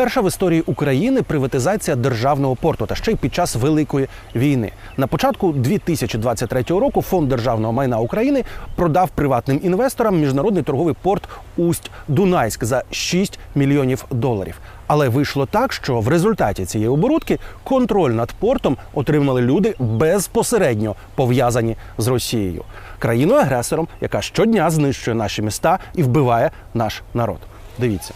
Перша в історії України приватизація державного порту та ще й під час великої війни. На початку 2023 року фонд державного майна України продав приватним інвесторам міжнародний торговий порт Усть Дунайськ за 6 мільйонів доларів. Але вийшло так, що в результаті цієї оборудки контроль над портом отримали люди безпосередньо пов'язані з Росією, країною агресором, яка щодня знищує наші міста і вбиває наш народ. Дивіться.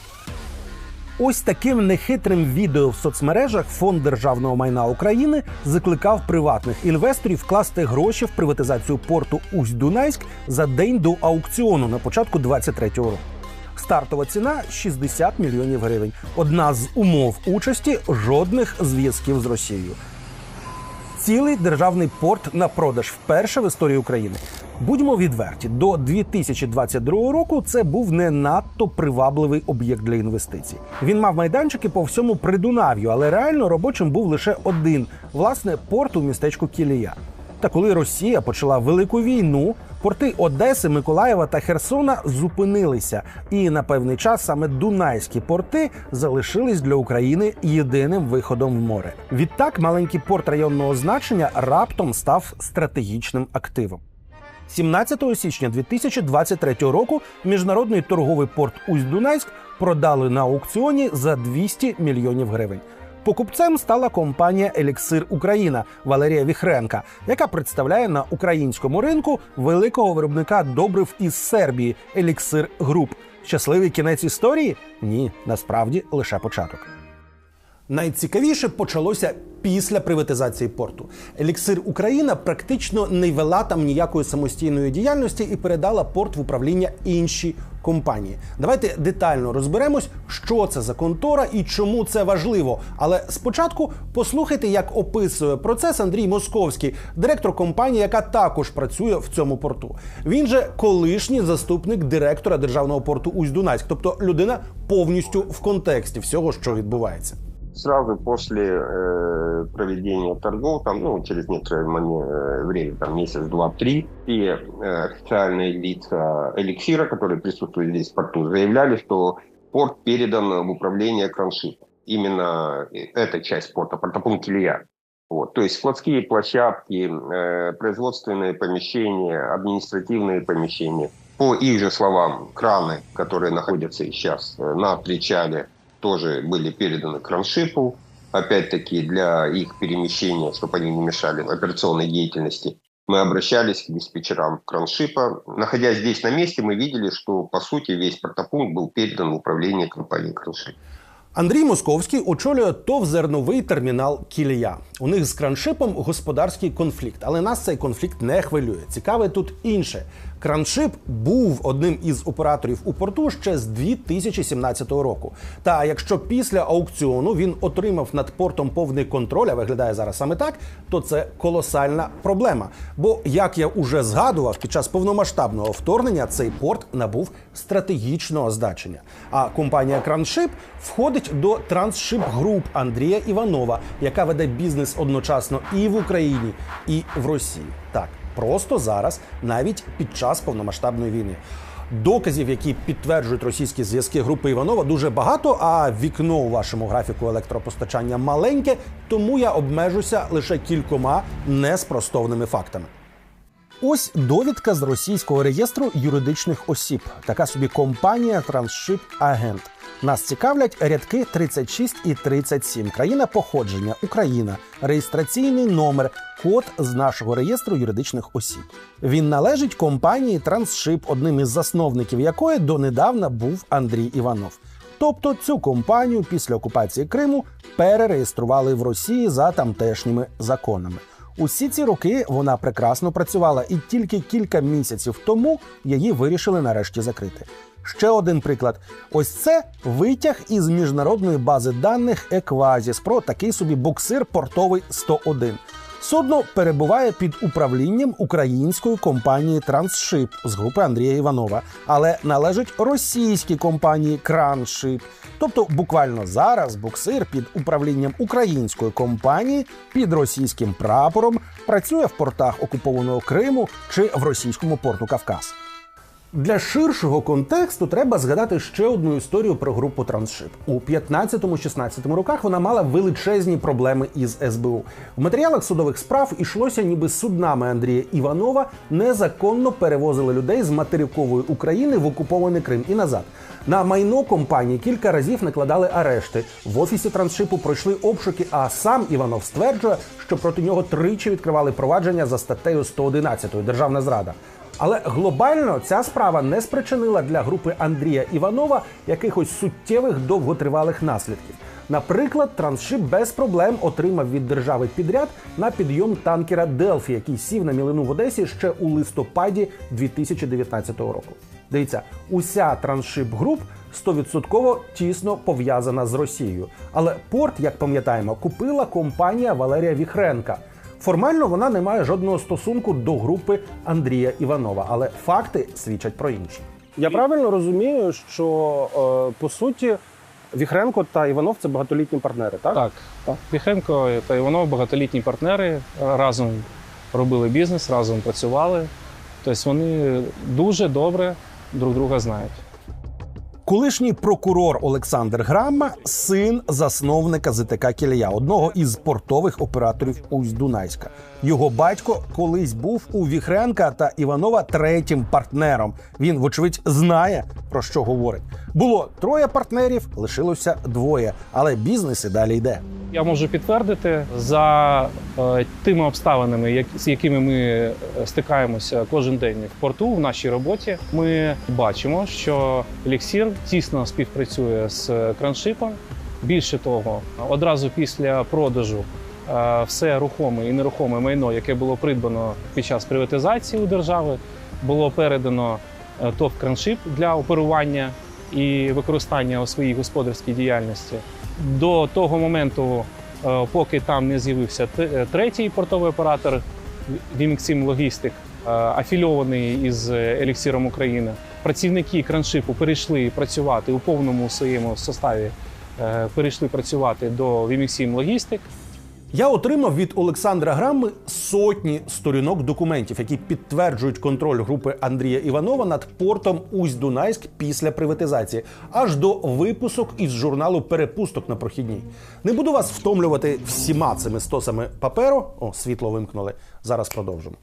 Ось таким нехитрим відео в соцмережах фонд державного майна України закликав приватних інвесторів вкласти гроші в приватизацію порту Усть-Дунайськ за день до аукціону на початку 23-го року. Стартова ціна 60 мільйонів гривень. Одна з умов участі жодних зв'язків з Росією. Цілий державний порт на продаж вперше в історії України. Будьмо відверті, до 2022 року це був не надто привабливий об'єкт для інвестицій. Він мав майданчики по всьому Придунав'ю, але реально робочим був лише один власне порт у містечку Кілія. Та коли Росія почала велику війну, порти Одеси, Миколаєва та Херсона зупинилися, і на певний час саме Дунайські порти залишились для України єдиним виходом в море. Відтак маленький порт районного значення раптом став стратегічним активом. 17 січня 2023 року міжнародний торговий порт Усть-Дунайськ продали на аукціоні за 200 мільйонів гривень. Покупцем стала компанія Еліксир Україна Валерія Віхренка, яка представляє на українському ринку великого виробника добрив із Сербії Еліксир Груп. Щасливий кінець історії? Ні, насправді лише початок. Найцікавіше почалося після приватизації порту. Еліксир Україна практично не вела там ніякої самостійної діяльності і передала порт в управління іншій компанії. Давайте детально розберемось, що це за контора і чому це важливо. Але спочатку послухайте, як описує процес Андрій Московський, директор компанії, яка також працює в цьому порту. Він же колишній заступник директора державного порту Усть-Дунайськ, тобто людина повністю в контексті всього, що відбувається. Сразу после э, проведения торгов, там, ну, через некоторое э, время, там, месяц, два, три, все э, официальные лица эликсира, которые присутствуют здесь в порту, заявляли, что порт передан в управление Кроншип. Именно э, эта часть порта, портопункт Илья. Вот. То есть складские площадки, э, производственные помещения, административные помещения. По их же словам, краны, которые находятся сейчас э, на причале, тоже были переданы кроншипу, опять-таки для их перемещения, чтобы они не мешали операционной деятельности. Мы обращались к диспетчерам кроншипа. Находясь здесь на месте, мы видели, что, по сути, весь портопункт был передан в управление компании кроншип. Андрій Московський очолює ТОВ зерновий термінал Кілія. У них з краншипом господарський конфлікт, але нас цей конфлікт не хвилює. Цікаве тут інше. Краншип був одним із операторів у порту ще з 2017 року. Та якщо після аукціону він отримав над портом повний контроль, а виглядає зараз саме так, то це колосальна проблема. Бо, як я уже згадував, під час повномасштабного вторгнення цей порт набув стратегічного значення. А компанія Краншип входить до Трансшип Груп Андрія Іванова, яка веде бізнес одночасно і в Україні, і в Росії. Так, просто зараз, навіть під час повномасштабної війни. Доказів, які підтверджують російські зв'язки групи Іванова, дуже багато. А вікно у вашому графіку електропостачання маленьке, тому я обмежуся лише кількома неспростовними фактами. Ось довідка з російського реєстру юридичних осіб. Така собі компанія Трансшип Агент. Нас цікавлять рядки 36 і 37. Країна походження Україна, реєстраційний номер, код з нашого реєстру юридичних осіб. Він належить компанії Трансшип, одним із засновників якої донедавна був Андрій Іванов. Тобто цю компанію після окупації Криму перереєстрували в Росії за тамтешніми законами. Усі ці роки вона прекрасно працювала, і тільки кілька місяців тому її вирішили нарешті закрити. Ще один приклад: ось це витяг із міжнародної бази даних Еквазіс про такий собі буксир портовий 101. Судно перебуває під управлінням української компанії Трансшип з групи Андрія Іванова, але належить російській компанії Краншип. Тобто, буквально зараз буксир під управлінням української компанії під російським прапором працює в портах окупованого Криму чи в російському порту Кавказ. Для ширшого контексту треба згадати ще одну історію про групу Трансшип. У 15-16 роках вона мала величезні проблеми із СБУ. В матеріалах судових справ ішлося, ніби суднами Андрія Іванова незаконно перевозили людей з материкової України в окупований Крим і назад. На майно компанії кілька разів накладали арешти. В офісі Трансшипу пройшли обшуки. А сам Іванов стверджує, що проти нього тричі відкривали провадження за статтею 111 Державна зрада. Але глобально ця справа не спричинила для групи Андрія Іванова якихось суттєвих довготривалих наслідків. Наприклад, Трансшип без проблем отримав від держави підряд на підйом танкера Делфі, який сів на мілину в Одесі ще у листопаді 2019 року. Дивіться, уся Трансшип груп 100% тісно пов'язана з Росією. Але порт, як пам'ятаємо, купила компанія Валерія Віхренка. Формально вона не має жодного стосунку до групи Андрія Іванова, але факти свідчать про інше. Я правильно розумію, що е, по суті Віхренко та Іванов це багатолітні партнери, так? Так, так. Віхенко та Іванов багатолітні партнери разом робили бізнес, разом працювали. Тобто вони дуже добре друг друга знають. Колишній прокурор Олександр Грамма син засновника ЗТК Кілія, одного із портових операторів Усть-Дунайська. Його батько колись був у Віхренка та Іванова третім партнером. Він, вочевидь, знає про що говорить. Було троє партнерів, лишилося двоє, але бізнес і далі йде. Я можу підтвердити за е, тими обставинами, з якими ми е, стикаємося кожен день в порту в нашій роботі. Ми бачимо, що Еліксір тісно співпрацює з краншипом. Більше того, одразу після продажу е, все рухоме і нерухоме майно, яке було придбано під час приватизації у держави, було передано е, ТОВ Краншип для оперування і використання у своїй господарській діяльності. До того моменту, е, поки там не з'явився е, третій портовий оператор Віміксім Логістик, е, афільований із Еліксіром України, працівники краншипу перейшли працювати у повному своєму составі. Перейшли працювати до Віміксім Логістик. Я отримав від Олександра Грамми сотні сторінок документів, які підтверджують контроль групи Андрія Іванова над портом Усть-Дунайськ після приватизації, аж до випусок із журналу Перепусток на прохідній. Не буду вас втомлювати всіма цими стосами паперу. О, світло вимкнули. Зараз продовжимо.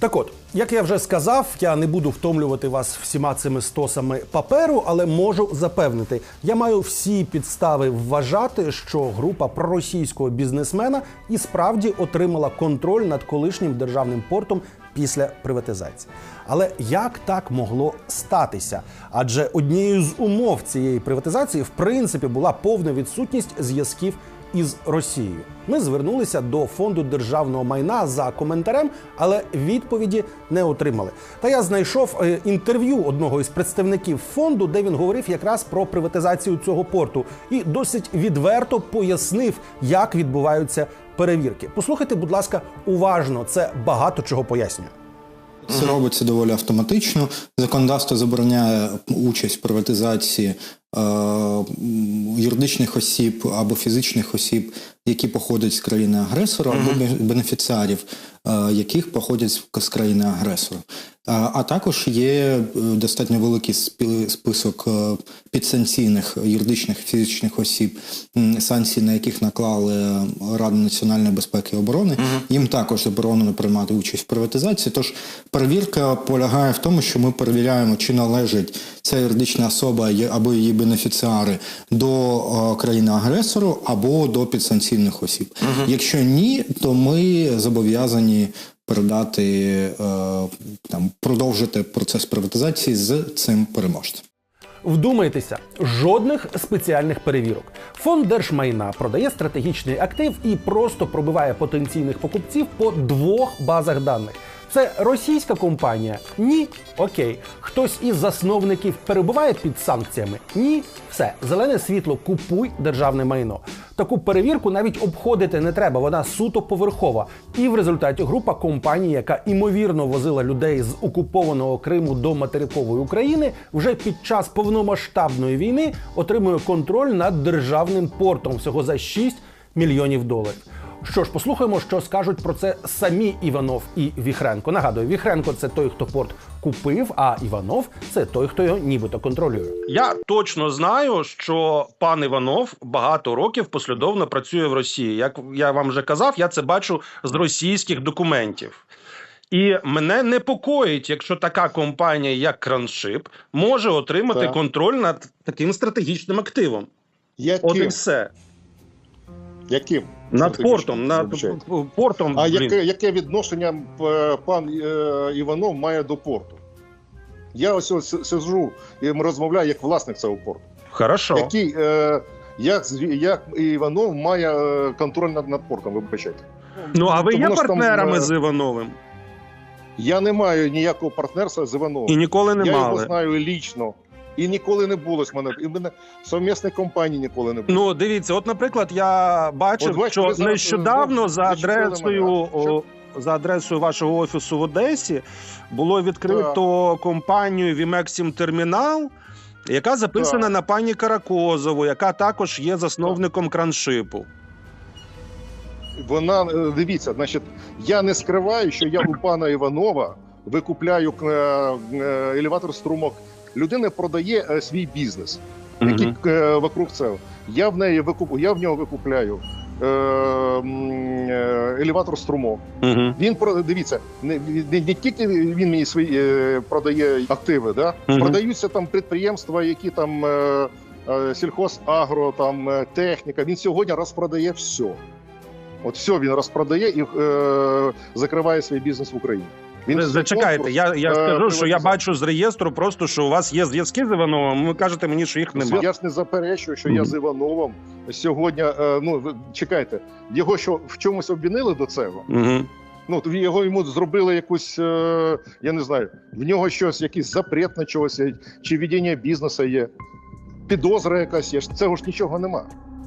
Так от, як я вже сказав, я не буду втомлювати вас всіма цими стосами паперу, але можу запевнити, я маю всі підстави вважати, що група проросійського бізнесмена і справді отримала контроль над колишнім державним портом після приватизації. Але як так могло статися? Адже однією з умов цієї приватизації, в принципі, була повна відсутність зв'язків із Росією. Ми звернулися до фонду державного майна за коментарем, але відповіді не отримали. Та я знайшов е, інтерв'ю одного із представників фонду, де він говорив якраз про приватизацію цього порту, і досить відверто пояснив, як відбуваються перевірки. Послухайте, будь ласка, уважно, це багато чого пояснює. Це робиться доволі автоматично. Законодавство забороняє участь в приватизації юридичних осіб або фізичних осіб, які походять з країни агресора, або бе- бенефіціарів, е, яких походять з- з країни агресора. А, також є е, достатньо великий список е, підсанкційних юридичних фізичних осіб, м, санкції на яких наклали Рада національної безпеки і оборони. Їм також заборонено приймати участь в приватизації. Тож перевірка полягає в тому, що ми перевіряємо, чи належить ця юридична особа або її бенефіціари до країни-агресору або до підсанкційних осіб. Якщо ні, то ми зобов'язані передати е, там продовжити процес приватизації з цим переможцем. Вдумайтеся, жодних спеціальних перевірок. Фонд держмайна продає стратегічний актив і просто пробиває потенційних покупців по двох базах даних. Це російська компанія? Ні. Окей. Хтось із засновників перебуває під санкціями? Ні. Все, зелене світло, купуй державне майно. Таку перевірку навіть обходити не треба, вона суто поверхова. І в результаті група компаній, яка імовірно возила людей з окупованого Криму до материкової України, вже під час повномасштабної війни отримує контроль над державним портом всього за 6 мільйонів доларів. Що ж, послухаємо, що скажуть про це самі Іванов і Віхренко. Нагадую, Віхренко це той, хто порт купив, а Іванов це той, хто його нібито контролює. Я точно знаю, що пан Іванов багато років послідовно працює в Росії. Як я вам вже казав, я це бачу з російських документів. І мене непокоїть, якщо така компанія, як Краншип, може отримати Так. контроль над таким стратегічним активом. Яким? От і все. Яким? Над Стратегічним, портом, над портом. А блін. яке, яке відношення е, пан е, Іванов має до порту? Я ось сиджу і розмовляю як власник цього порту. Хорошо. Який, е, як, як Іванов має контроль над, над портом, вибачайте. Ну а ви Тому є там, партнерами е, з Івановим? Я не маю ніякого партнерства з Івановим. І ніколи не я його знаю лічно. І ніколи не було з мене. І в мене совмісної компанії ніколи не було. Ну, дивіться, от, наприклад, я бачив, От що зараз, нещодавно за адресою за адресою вашого офісу в Одесі було відкрито компанію Vimexim Terminal, яка записана Так. на пані Каракозову, яка також є засновником краншипу. Вона е, дивіться, значить, я не скриваю, що я у пана Іванова викупляю е, е, елеватор струмок. Людина продає е, свій бізнес, який е, вокруг цього. Я в неї викуп, я в нього викупляю е, елеватор струмок. Угу. Він про дивіться, не, не, не тільки він мені свої е, продає активи, да Мгм. продаються там підприємства, які там е, е, сільхозагро, там техніка. Він сьогодні розпродає все. От все він розпродає і е, закриває свій бізнес в Україні. Він зачекайте, я, я е, скажу, що я бачу з реєстру просто, що у вас є зв'язки з Івановим, ви кажете мені, що їх немає. Я ж не заперечую, що я з Івановим сьогодні. е, ну чекайте, його що в чомусь обвинили до цього? Угу. Ну, його йому зробили якусь, е, я не знаю, в нього щось, якийсь запрет на чогось, чи ведення бізнесу є, підозра якась є. Цього ж нічого нема.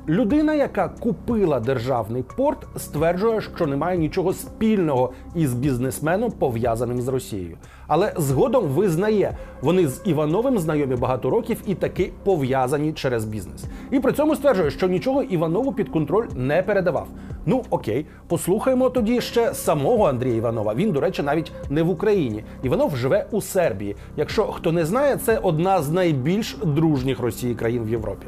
Людина, яка купила державний порт, стверджує, що немає нічого спільного із бізнесменом, пов'язаним з Росією. Але згодом визнає, вони з Івановим знайомі багато років і таки пов'язані через бізнес. І при цьому стверджує, що нічого Іванову під контроль не передавав. Ну окей, послухаємо тоді ще самого Андрія Іванова. Він, до речі, навіть не в Україні. Іванов живе у Сербії. Якщо хто не знає, це одна з найбільш дружніх Росії країн в Європі.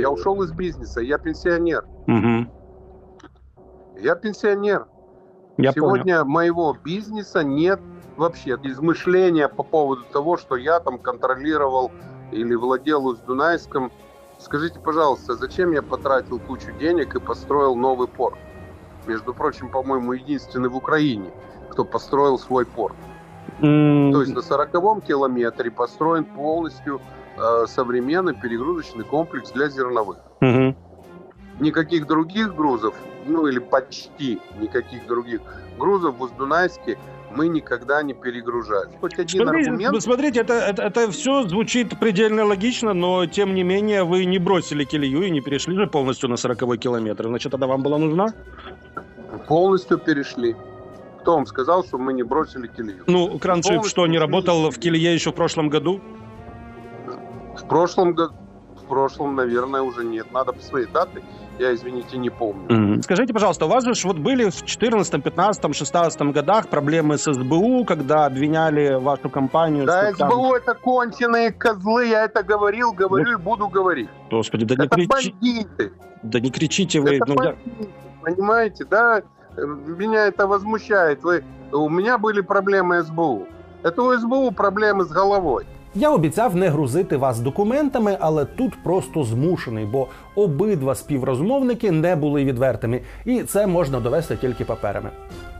Я ушел из бизнеса, я пенсионер. Угу. Я пенсионер. Я понял. Сегодня моего бизнеса нет вообще. Измышления по поводу того, что я там контролировал или владел Усть-Дунайском. Скажите, пожалуйста, зачем я потратил кучу денег и построил новый порт? Между прочим, по-моему, единственный в Украине, кто построил свой порт. М, То есть на 40 километре построен полностью э, современный перегрузочный комплекс для зерновых. мгм. никаких других грузов, ну или почти никаких других грузов в Усть-Дунайске мы никогда не перегружали. Хоть один Смотрите, аргумент. ну, смотрите, это, это, это все звучит предельно логично, но тем не менее вы не бросили колею и не перешли же полностью на 40 километр. Значит, тогда вам была нужна? Полностью перешли. Кто вам сказал, что мы не бросили колею? Ну, Краншип что, не работал в Килие еще в прошлом году? В прошлом году, в прошлом, наверное, уже нет. Надо посмотреть даты. Я, извините, не помню. Скажите, пожалуйста, у вас же вот были в 14, 15, 16 годах проблемы с СБУ, когда обвиняли вашу компанию? Да, что там- СБУ это конченые козлы, я это говорил, говорю и буду говорить. Господи, да не, Это кричи- бандиты. да не кричите вы. Это ну, бандиты, понимаете, да? Меня это возмущает. Вы, у меня были проблемы СБУ. Это у СБУ проблемы с головой. Я обіцяв не грузити вас документами, але тут просто змушений, бо обидва співрозмовники не були відвертими, і це можна довести тільки паперами.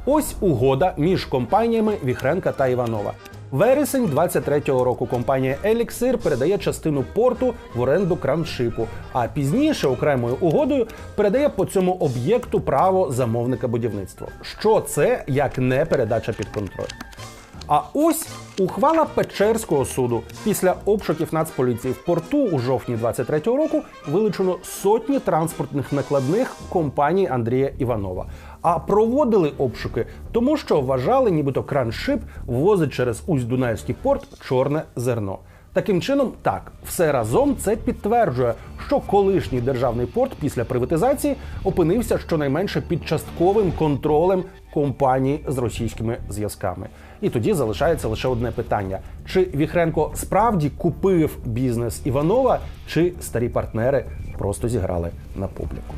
Ось угода між компаніями Віхренка та Іванова. Вересень 23-го року компанія Еліксир передає частину порту в оренду краншипу, а пізніше окремою угодою передає по цьому об'єкту право замовника будівництва. Що це як не передача під контроль? А ось ухвала Печерського суду. Після обшуків Нацполіції в порту у жовтні 23-го року вилучено сотні транспортних накладних компанії Андрія Іванова. А проводили обшуки, тому що вважали, нібито краншип возить через Усть-Дунайський порт чорне зерно. Таким чином, так, все разом це підтверджує, що колишній державний порт після приватизації опинився щонайменше під частковим контролем компанії з російськими зв'язками. І тоді залишається лише одне питання: чи Віхренко справді купив бізнес Іванова, чи старі партнери просто зіграли на публіку?